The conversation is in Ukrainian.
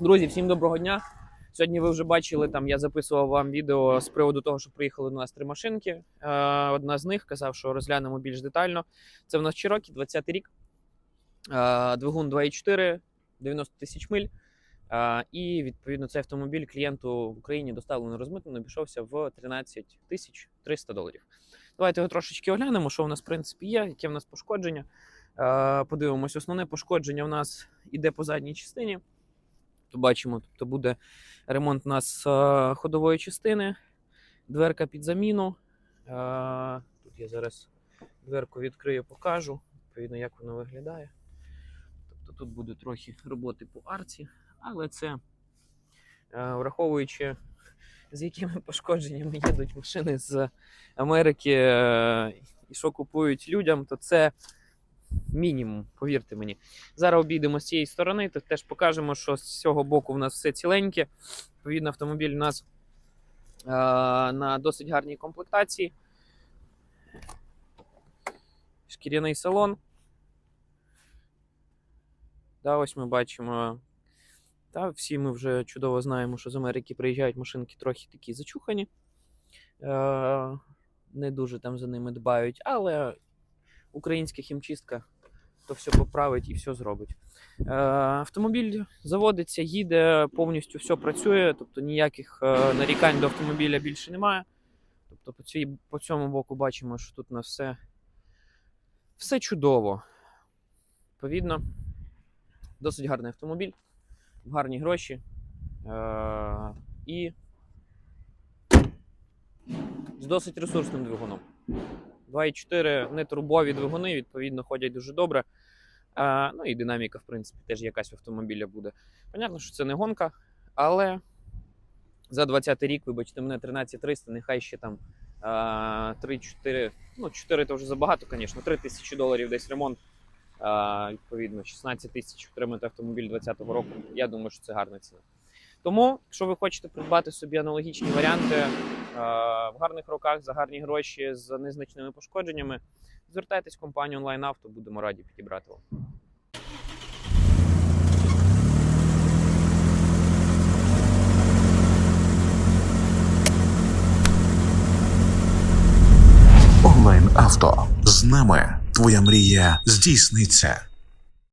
Друзі, всім доброго дня. Сьогодні ви вже бачили, там я записував вам відео з приводу того, що приїхали до нас три машинки. Е, одна з них казав, що розглянемо більш детально. Це в нас Cherokee, 20 рік, е, двигун 2.4, 90 тисяч миль. Е, і відповідно цей автомобіль клієнту в Україні доставлено розмитнено обійшовся в 13 тисяч 300 доларів. Давайте його трошечки оглянемо, що в нас в принципі є, яке в нас пошкодження. Подивимось, основне пошкодження в нас іде по задній частині. То бачимо, тобто буде ремонт у нас е, ходової частини, дверка під заміну. Е, Тут я зараз дверку відкрию, покажу, відповідно, як воно виглядає. Тобто тут буде трохи роботи по арці, але це е, враховуючи, з якими пошкодженнями їдуть машини з Америки і що купують людям, то це мінімум, повірте мені. Зараз обійдемо з цієї сторони, то теж покажемо, що з цього боку в нас все ціленьке. Відповідно, автомобіль у нас е, на досить гарній комплектації. Шкіряний салон. Да, ось ми бачимо. Та, всі ми вже чудово знаємо, що з Америки приїжджають машинки трохи такі зачухані. Е, не дуже там за ними дбають, але українська хімчистка то все поправить і все зробить. Е, автомобіль заводиться, їде, повністю все працює, тобто ніяких е, нарікань до автомобіля більше немає. Тобто по, цій, по цьому боку бачимо, що тут на все, все чудово. Відповідно, досить гарний автомобіль, гарні гроші. Е, і з досить ресурсним двигуном. 2,4 нетурбові двигуни, відповідно, ходять дуже добре. А, ну і динаміка, в принципі, теж якась в автомобіля буде. Понятно, що це не гонка, але за 20 рік, вибачте, мене 13300, нехай ще там а, 3-4, ну 4 то вже забагато, звісно, 3 тисячі доларів десь ремонт. А, відповідно, 16 тисяч отримати автомобіль 2020 року. Я думаю, що це гарна ціна. Тому, якщо ви хочете придбати собі аналогічні варіанти в гарних роках за гарні гроші з незначними пошкодженнями, звертайтесь в компанію онлайн авто, будемо раді підібрати вам. Онлайн авто з нами твоя мрія здійсниться.